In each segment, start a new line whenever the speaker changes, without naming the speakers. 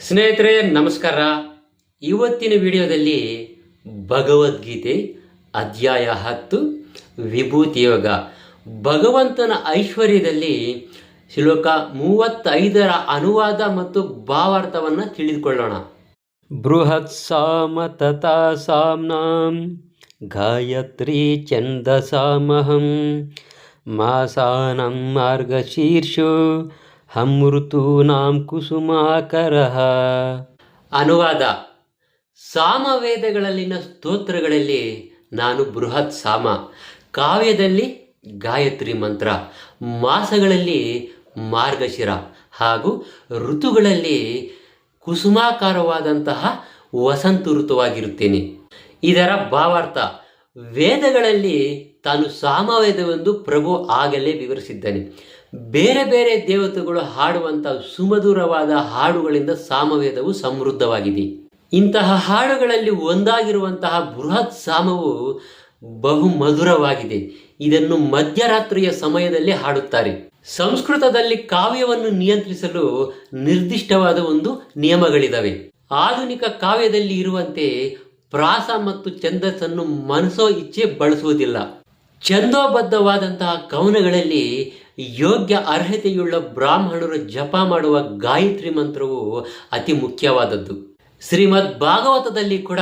ಸ್ನೇಹಿತರೆ, ನಮಸ್ಕಾರ. ಇವತ್ತಿನ ವಿಡಿಯೋದಲ್ಲಿ ಭಗವದ್ಗೀತೆ ಅಧ್ಯಾಯ ಹತ್ತು, ವಿಭೂತಿ ಯೋಗ. ಭಗವಂತನ ಐಶ್ವರ್ಯದಲ್ಲಿ ಶ್ಲೋಕ ಮೂವತ್ತೈದರ ಅನುವಾದ ಮತ್ತು ಭಾವಾರ್ಥವನ್ನು ತಿಳಿದುಕೊಳ್ಳೋಣ. ಬೃಹತ್ ಸಾಮ ತಥಾ ಸಾಮ್ನಾಂ ಗಾಯತ್ರಿ ಚಂದಸಾಮಹಂ ಮಾಸಾನಂ ಮಾರ್ಗಶೀರ್ಷೋ ಹಂ ಋತೂನಾಂ ಕುಸುಮಾಕರಃ. ಅನುವಾದ. ಸಾಮವೇದಗಳಲ್ಲಿನ ಸ್ತೋತ್ರಗಳಲ್ಲಿ ನಾನು ಬೃಹತ್ ಸಾಮ. ಕಾವ್ಯದಲ್ಲಿ ಗಾಯತ್ರಿ ಮಂತ್ರ. ಮಾಸಗಳಲ್ಲಿ ಮಾರ್ಗಶಿರ. ಹಾಗೂ ಋತುಗಳಲ್ಲಿ ಕುಸುಮಾಕಾರವಾದಂತಹ ವಸಂತ ಋತುವಾಗಿರುತ್ತೇನೆ. ಇದರ ಭಾವಾರ್ಥ ವೇದಗಳಲ್ಲಿ ತಾನು ಸಾಮವೇದವೆಂದು ಪ್ರಭು ಆಗಲೇ ವಿವರಿಸಿದ್ದಾನೆ. ಬೇರೆ ಬೇರೆ ದೇವತೆಗಳು ಹಾಡುವಂಥ ಸುಮಧುರವಾದ ಹಾಡುಗಳಿಂದ ಸಾಮವೇದವು ಸಮೃದ್ಧವಾಗಿದೆ. ಇಂತಹ ಹಾಡುಗಳಲ್ಲಿ ಒಂದಾಗಿರುವಂತಹ ಬೃಹತ್ ಸಾಮವು ಬಹು ಮಧುರವಾಗಿದೆ. ಇದನ್ನು ಮಧ್ಯರಾತ್ರಿಯ ಸಮಯದಲ್ಲಿ ಹಾಡುತ್ತಾರೆ. ಸಂಸ್ಕೃತದಲ್ಲಿ ಕಾವ್ಯವನ್ನು ನಿಯಂತ್ರಿಸಲು ನಿರ್ದಿಷ್ಟವಾದ ಒಂದು ನಿಯಮಗಳಿದಾವೆ. ಆಧುನಿಕ ಕಾವ್ಯದಲ್ಲಿ ಇರುವಂತೆ ಪ್ರಾಸ ಮತ್ತು ಛಂದಸ್ಸನ್ನು ಮನಸೋ ಇಚ್ಛೆ ಬಳಸುವುದಿಲ್ಲ. ಛಂದೋಬದ್ಧವಾದಂತಹ ಕವನಗಳಲ್ಲಿ ಯೋಗ್ಯ ಅರ್ಹತೆಯುಳ್ಳ ಬ್ರಾಹ್ಮಣರು ಜಪ ಮಾಡುವ ಗಾಯತ್ರಿ ಮಂತ್ರವು ಅತಿ ಮುಖ್ಯವಾದದ್ದು. ಶ್ರೀಮದ್ ಭಾಗವತದಲ್ಲಿ ಕೂಡ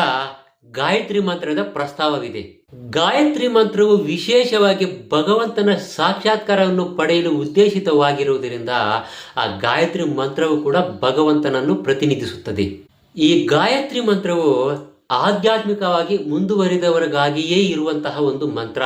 ಗಾಯತ್ರಿ ಮಂತ್ರದ ಪ್ರಸ್ತಾವವಿದೆ. ಗಾಯತ್ರಿ ಮಂತ್ರವು ವಿಶೇಷವಾಗಿ ಭಗವಂತನ ಸಾಕ್ಷಾತ್ಕಾರವನ್ನು ಪಡೆಯಲು ಉದ್ದೇಶಿತವಾಗಿರುವುದರಿಂದ ಆ ಗಾಯತ್ರಿ ಮಂತ್ರವು ಕೂಡ ಭಗವಂತನನ್ನು ಪ್ರತಿನಿಧಿಸುತ್ತದೆ. ಈ ಗಾಯತ್ರಿ ಮಂತ್ರವು ಆಧ್ಯಾತ್ಮಿಕವಾಗಿ ಮುಂದುವರಿದವರಿಗಾಗಿಯೇ ಇರುವಂತಹ ಒಂದು ಮಂತ್ರ.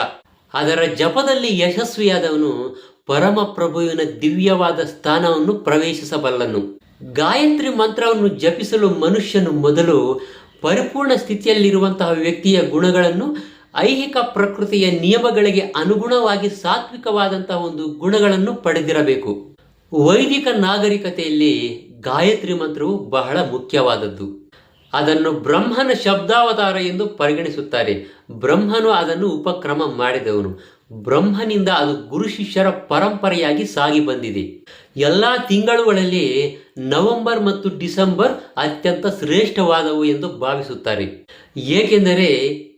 ಅದರ ಜಪದಲ್ಲಿ ಯಶಸ್ವಿಯಾದವನು ಪರಮಪ್ರಭುವಿನ ದಿವ್ಯವಾದ ಸ್ಥಾನವನ್ನು ಪ್ರವೇಶಿಸಬಲ್ಲನು. ಗಾಯತ್ರಿ ಮಂತ್ರವನ್ನು ಜಪಿಸಲು ಮನುಷ್ಯನು ಮೊದಲು ಪರಿಪೂರ್ಣ ಸ್ಥಿತಿಯಲ್ಲಿರುವಂತಹ ವ್ಯಕ್ತಿಯ ಗುಣಗಳನ್ನು, ಐಹಿಕ ಪ್ರಕೃತಿಯ ನಿಯಮಗಳಿಗೆ ಅನುಗುಣವಾಗಿ ಸಾತ್ವಿಕವಾದಂತಹ ಒಂದು ಗುಣಗಳನ್ನು ಪಡೆದಿರಬೇಕು. ವೈದಿಕ ನಾಗರಿಕತೆಯಲ್ಲಿ ಗಾಯತ್ರಿ ಮಂತ್ರವು ಬಹಳ ಮುಖ್ಯವಾದದ್ದು. ಅದನ್ನು ಬ್ರಹ್ಮನ ಶಬ್ದಾವತಾರ ಎಂದು ಪರಿಗಣಿಸುತ್ತಾರೆ. ಬ್ರಹ್ಮನು ಅದನ್ನು ಉಪಕ್ರಮ ಮಾಡಿದವನು. ಬ್ರಹ್ಮನಿಂದ ಅದು ಗುರು ಶಿಷ್ಯರ ಪರಂಪರೆಯಾಗಿ ಸಾಗಿ ಬಂದಿದೆ. ಎಲ್ಲ ತಿಂಗಳುಗಳಲ್ಲಿ ನವೆಂಬರ್ ಮತ್ತು ಡಿಸೆಂಬರ್ ಅತ್ಯಂತ ಶ್ರೇಷ್ಠವಾದವು ಎಂದು ಭಾವಿಸುತ್ತಾರೆ. ಏಕೆಂದರೆ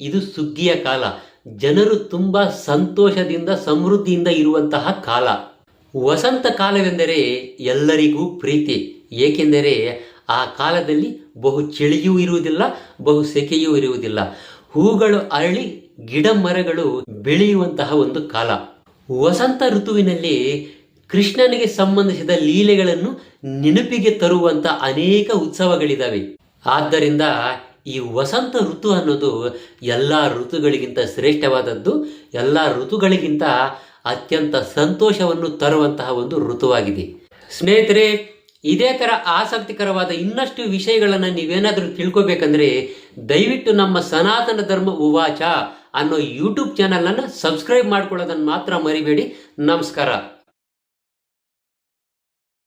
ಇದು ಸುಗ್ಗಿಯ ಕಾಲ. ಜನರು ತುಂಬ ಸಂತೋಷದಿಂದ, ಸಮೃದ್ಧಿಯಿಂದ ಇರುವಂತಹ ಕಾಲ. ವಸಂತ ಕಾಲವೆಂದರೆ ಎಲ್ಲರಿಗೂ ಪ್ರೀತಿ. ಏಕೆಂದರೆ ಆ ಕಾಲದಲ್ಲಿ ಬಹು ಚಳಿಯೂ ಇರುವುದಿಲ್ಲ, ಬಹು ಸೆಕೆಯೂ ಇರುವುದಿಲ್ಲ. ಹೂಗಳು ಅರಳಿ ಗಿಡ ಮರಗಳು ಬೆಳೆಯುವಂತಹ ಒಂದು ಕಾಲ. ವಸಂತ ಋತುವಿನಲ್ಲಿ ಕೃಷ್ಣನಿಗೆ ಸಂಬಂಧಿಸಿದ ಲೀಲೆಗಳನ್ನು ನೆನಪಿಗೆ ತರುವಂತ ಅನೇಕ ಉತ್ಸವಗಳಿದ್ದಾವೆ ಆದ್ದರಿಂದ ಈ ವಸಂತ ಋತು ಅನ್ನೋದು ಎಲ್ಲ ಋತುಗಳಿಗಿಂತ ಶ್ರೇಷ್ಠವಾದದ್ದು, ಎಲ್ಲ ಋತುಗಳಿಗಿಂತ ಅತ್ಯಂತ ಸಂತೋಷವನ್ನು ತರುವಂತಹ ಒಂದು ಋತುವಾಗಿದೆ. ಸ್ನೇಹಿತರೆ ಇದೇ ಥರ ಆಸಕ್ತಿಕರವಾದ ಇನ್ನಷ್ಟು ವಿಷಯಗಳನ್ನು ನೀವೇನಾದರೂ ತಿಳ್ಕೊಬೇಕಂದ್ರೆ ದಯವಿಟ್ಟು ನಮ್ಮ ಸನಾತನ ಧರ್ಮ ಉವಾಚ ಅನ್ನೋ ಯೂಟ್ಯೂಬ್ ಚಾನಲನ್ನು ಸಬ್ಸ್ಕ್ರೈಬ್ ಮಾಡ್ಕೊಳ್ಳೋದನ್ನು ಮಾತ್ರ ಮರಿಬೇಡಿ. ನಮಸ್ಕಾರ.